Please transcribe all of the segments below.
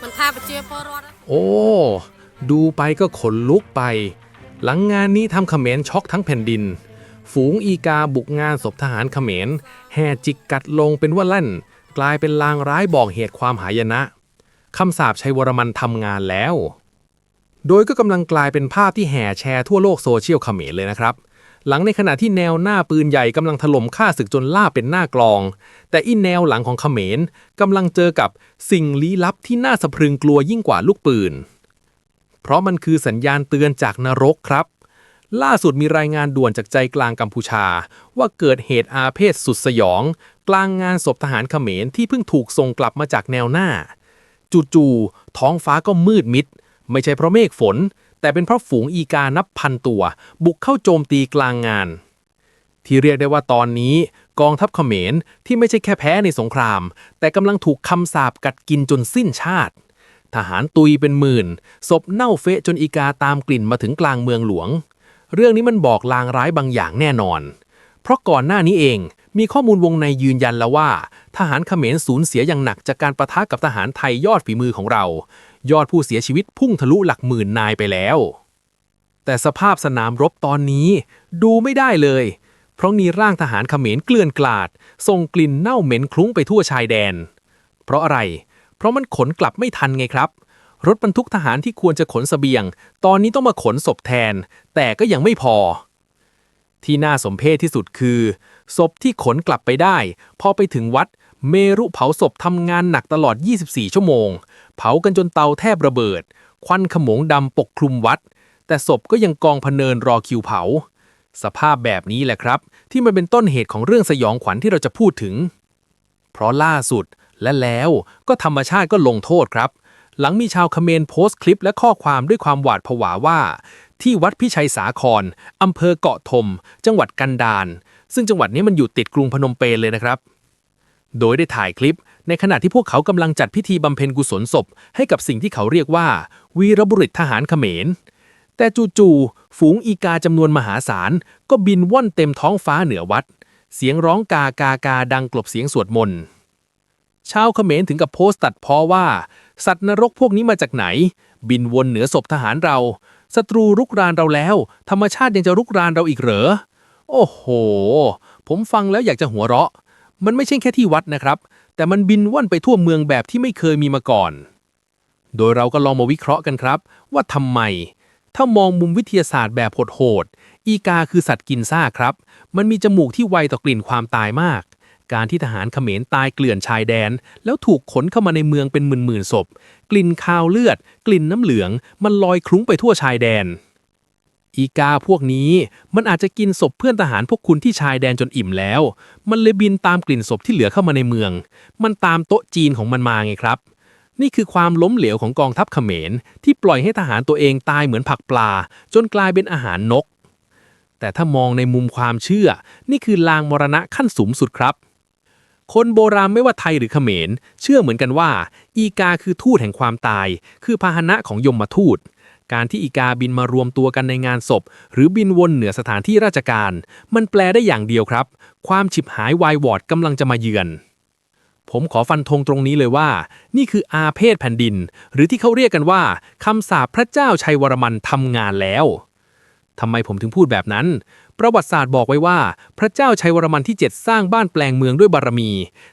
มันท่าไปเจียพอรอดโอ้ ดูไปก็ขนลุกไป หลังงานนี้ทำเขมรช็อกทั้งแผ่นดิน ฝูงอีกาบุกงานศพทหารเขมร แห่จิกกัดลงเป็นว่าลั่น กลายเป็นลางร้ายบอกเหตุความหายนะคำสาปชัยวรมันทำงานแล้ว โดยก็กำลังกลายเป็นภาพที่แห่แชร์ทั่วโลกโซเชียลเขมรเลยนะครับ หลังในขณะที่แนวหน้าปืนใหญ่กำลังถล่มฆ่าศึกจนล่าเป็นหน้ากลอง แต่อีแนวหลังของเขมรกำลังเจอกับสิ่งลี้ลับที่น่าสะพรึงกลัวยิ่งกว่าลูกปืน เพราะมันคือสัญญาณเตือนจากนรกครับ ล่าสุดมีรายงานด่วนจากใจกลางกัมพูชา ว่าเกิดเหตุอาเพศสุดสยอง กลางงานศพทหารเขมรที่เพิ่งถูกส่งกลับมาจากแนวหน้า จู่ๆท้องฟ้าก็มืดมิด ไม่ใช่เพราะเมฆฝน แต่เป็นเพราะฝูงอีกานับพันตัว บุกเข้าโจมตีกลางงาน ที่เรียกได้ว่าตอนนี้ กองทัพเขมรที่ไม่ใช่แค่แพ้ในสงคราม แต่กำลังถูกคำสาปกัดกินจนสิ้นชาติ ทหารตุยเป็นหมื่นศพเน่าเฟะจนอีกาตามกลิ่นมาถึงกลางเมืองหลวง เรื่องนี้มันบอกลางร้ายบางอย่างแน่นอน เพราะก่อนหน้านี้เองมีข้อมูลวงในยืนยันแล้วว่า ทหารเขมรสูญเสียอย่างหนักจากการประทะกับทหารไทยยอดฝีมือของเรา ยอดผู้เสียชีวิตพุ่งทะลุหลักหมื่นนายไปแล้ว แต่สภาพสนามรบตอนนี้ดูไม่ได้เลย เพราะมีร่างทหารเขมรเกลื่อนกลาดส่งกลิ่นเน่าเหม็นคลุ้งไปทั่วชายแดน เพราะอะไร เพราะมันขนกลับไม่ทันไงครับรถบรรทุกทหารที่ควรจะขนเสบียง ตอนนี้ต้องมาขนศพแทน แต่ก็ยังไม่พอ ที่น่าสมเพชที่สุดคือศพที่ขนกลับไปได้ พอไปถึงวัด เมรุเผาศพทำงานหนักตลอด 24 ชั่วโมง เผากันจนเตาแทบระเบิด ควันขโมงดำปกคลุมวัด แต่ศพก็ยังกองพเนินรอคิวเผา สภาพแบบนี้แหละครับ ที่มันเป็นต้นเหตุของเรื่องสยองขวัญที่เราจะพูดถึง เพราะล่าสุดและแล้วก็ธรรมชาติก็ลงโทษครับ หลังมีชาวเขมรโพสต์คลิปและข้อความด้วยความหวาดผวาว่า ที่วัดพิชัยสาครอำเภอเกาะทม จังหวัดกันดารซึ่งจังหวัดนี้มันอยู่ติดกรุงพนมเปญเลยนะครับ โดยได้ถ่ายคลิป ในขณะที่พวกเขากำลังจัดพิธีบำเพ็ญกุศลศพ ให้กับสิ่งที่เขาเรียกว่า วีรบุรุษทหารเขมร แต่จู่ๆฝูงอีกาจำนวนมหาศาล ก็บินว่อนเต็มท้องฟ้าเหนือวัด เสียงร้องกากากาดังกลบเสียงสวดมนต์ชาวเขมรถึงกับโพสต์ตัดพ้อว่า สัตว์นรกพวกนี้มาจากไหน บินวนเหนือศพทหารเราศัตรูรุกรานเราแล้ว ธรรมชาติยังจะรุกรานเราอีกเหรอ โอ้โห ผมฟังแล้วอยากจะหัวเราะ มันไม่ใช่แค่ที่วัดนะครับ แต่มันบินว่อนไปทั่วเมืองแบบที่ไม่เคยมีมาก่อน โดยเราก็ลองมาวิเคราะห์กันครับ ว่าทำไม ถ้ามองมุมวิทยาศาสตร์แบบโหดๆอีกาคือสัตว์กินซ่าครับ มันมีจมูกที่ไวต่อกลิ่นความตายมาก การที่ทหารเขมรตายเกลื่อนชายแดน แล้วถูกขนเข้ามาในเมืองเป็นหมื่นๆศพ กลิ่นคาวเลือด กลิ่นน้ำเหลือง มันลอยคลุ้งไปทั่วชายแดน อีกาพวกนี้ มันอาจจะกินศพเพื่อนทหารพวกคุณที่ชายแดนจนอิ่มแล้ว มันเลยบินตามกลิ่นศพที่เหลือเข้ามาในเมือง มันตามโต๊ะจีนของมันมาไงครับ นี่คือความล้มเหลวของกองทัพเขมร ที่ปล่อยให้ทหารตัวเองตายเหมือนผักปลา จนกลายเป็นอาหารนก แต่ถ้ามองในมุมความเชื่อ นี่คือลางมรณะขั้นสูงสุดครับ คนโบราณไม่ว่าไทยหรือเขมร เชื่อเหมือนกันว่า อีกาคือทูตแห่งความตาย คือพาหนะของยมทูต การที่อีกาบินมารวมตัวกันในงานศพ หรือบินวนเหนือสถานที่ราชการ มันแปลได้อย่างเดียวครับ ความฉิบหายวายวอดกำลังจะมาเยือน ผมขอฟันธงตรงนี้เลยว่า นี่คืออาเพศแผ่นดิน หรือที่เขาเรียกกันว่าคำสาปพระเจ้าชัยวรมันทำงานแล้วทำไมผมถึงพูดแบบนั้น ประวัติศาสตร์บอกไว้ว่า พระเจ้าชัยวรมันที่ 7 สร้างบ้านแปลงเมืองด้วยบารมี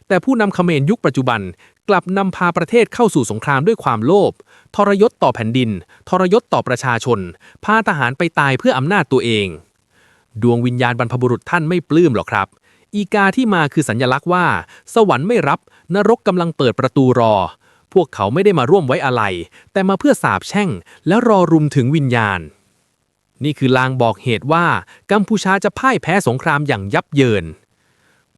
แต่ผู้นำเขมรยุคปัจจุบัน กลับนำพาประเทศเข้าสู่สงครามด้วยความโลภทรยศต่อแผ่นดิน ทรยศต่อประชาชน พาทหารไปตายเพื่ออำนาจตัวเอง ดวงวิญญาณบรรพบุรุษท่านไม่ปลื้มหรอกครับ อีกาที่มาคือสัญลักษณ์ว่า สวรรค์ไม่รับ นรกกำลังเปิดประตูรอ พวกเขาไม่ได้มาร่วมไว้อะไร แต่มาเพื่อสาบแช่ง และรอรุมถึงวิญญาณ นี่คือลางบอกเหตุว่า กัมพูชาจะพ่ายแพ้สงครามอย่างยับเยิน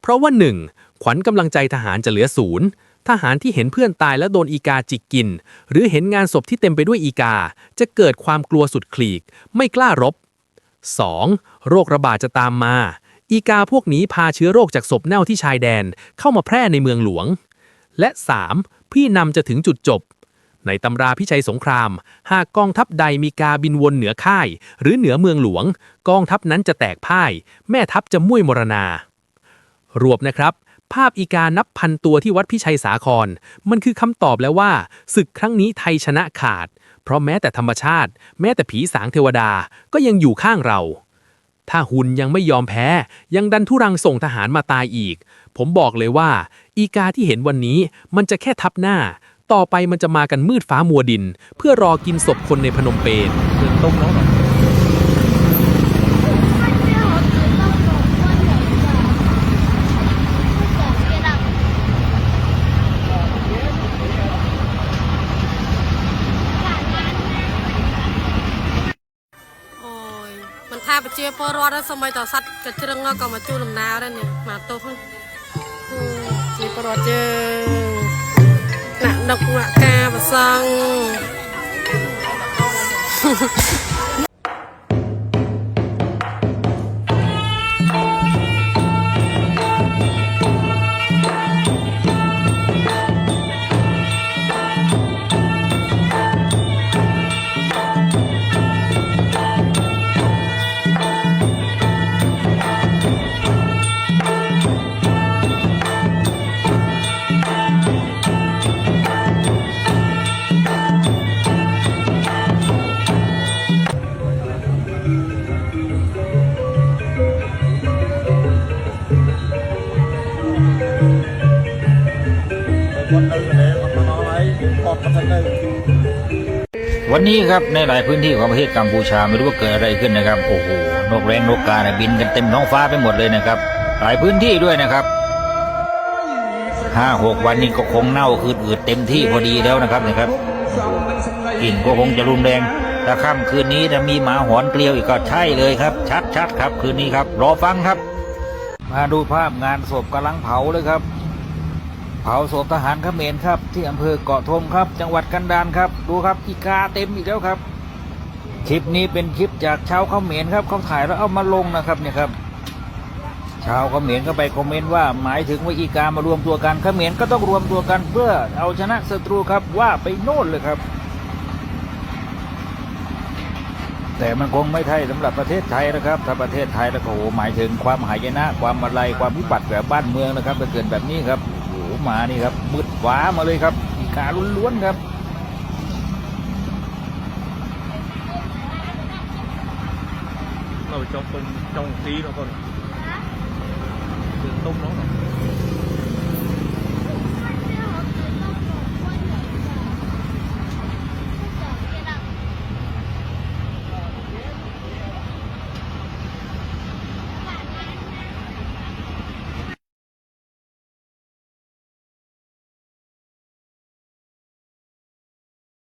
เพราะว่าหนึ่งขวัญกำลังใจทหารจะเหลือศูนย์ ทหารที่เห็นเพื่อนตายและโดนอีกาจิกกิน หรือเห็นงานศพที่เต็มไปด้วยอีกา จะเกิดความกลัวสุดขีก ไม่กล้ารบ 2. โรคระบาดจะตามมา อีกาพวกนี้พาเชื้อโรคจากศพเน่าที่ชายแดนเข้ามาแพร่ในเมืองหลวง และ 3. พี่นำจะถึงจุดจบ ในตำราพิชัยสงคราม หากกองทัพใดมีกาบินวนเหนือค่าย หรือเหนือเมืองหลวง กองทัพนั้นจะแตกพ่าย แม่ทัพจะมุ่ยมรณารวบนะครับ ภาพอีกานับพันตัวที่วัดพิชัยสาคร มันคือคำตอบแล้วว่า ศึกครั้งนี้ไทยชนะขาด เพราะแม้แต่ธรรมชาติ แม้แต่ผีสางเทวดาก็ยังอยู่ข้างเรา ถ้าหุ่นยังไม่ยอมแพ้ ยังดันทุรังส่งทหารมาตายอีก ผมบอกเลยว่า อีกาที่เห็นวันนี้มันจะแค่ทับหน้า ต่อไปมันจะมากันมืดฟ้ามัวดิน เพื่อรอกินศพคนในพนมเปญต้มน้องหน่อย ប្រជាពលរដ្ឋទេសូម្បីតែសត្វកជ្រឹងក៏មកជួលដំណើរដែរនេះមកទោសហ្នឹងអឺជាពលរដ្ឋយើងណាក់ដឹកណាក់ការប្រសង วันนี้ครับในหลายพื้นที่ของประเทศกัมพูชาไม่รู้ว่าเกิดอะไรขึ้นนะครับ โอ้โหนกแรงนกกาเนี่ยบินกันเต็มท้องฟ้าไปหมดเลยนะครับ หลายพื้นที่ด้วยนะครับห้าหกวันนี้ก็คงเน่าคืนอืดเต็มที่พอดีแล้วนะครับนะครับกลิ่นก็คงจะรุนแรงถ้าค่ำคืนนี้จะมีหมาหอนเกลียวอีกก็ใช่เลยครับ ชัดชัดครับคืนนี้ครับ รอฟังครับ มาดูภาพงานศพกำลังเผาเลยครับ ผาศพทหารเขมรครับ ที่อำเภอเกาะทมครับ จังหวัดกันดารครับ ดูครับอีกาเต็มอีกแล้วครับ คลิปนี้เป็นคลิปจากชาวเขมรครับเขาถ่ายแล้วเอามาลงนะครับเนี่ยครับ ชาวเขมรก็ไปคอมเมนต์ว่าหมายถึงว่าอีกามารวมตัวกันเขมรก็ต้องรวมตัวกันเพื่อเอาชนะศัตรูครับว่าไปโน่นเลยครับแต่มันคงไม่ใช่สำหรับประเทศไทยนะครับ ถ้าประเทศไทยแล้วก็โอ้หหมายถึงความหายนะ ความอะไรความวิบัติแบบบ้านเมืองนะครับถ้าเกิดแบบนี้ครับ มานี่ครับมืดฟ้ามาเลยครับอีกาล้วนๆครับเราไปจองต้มจองตีแล้วก่อนต้มน้องหน่อย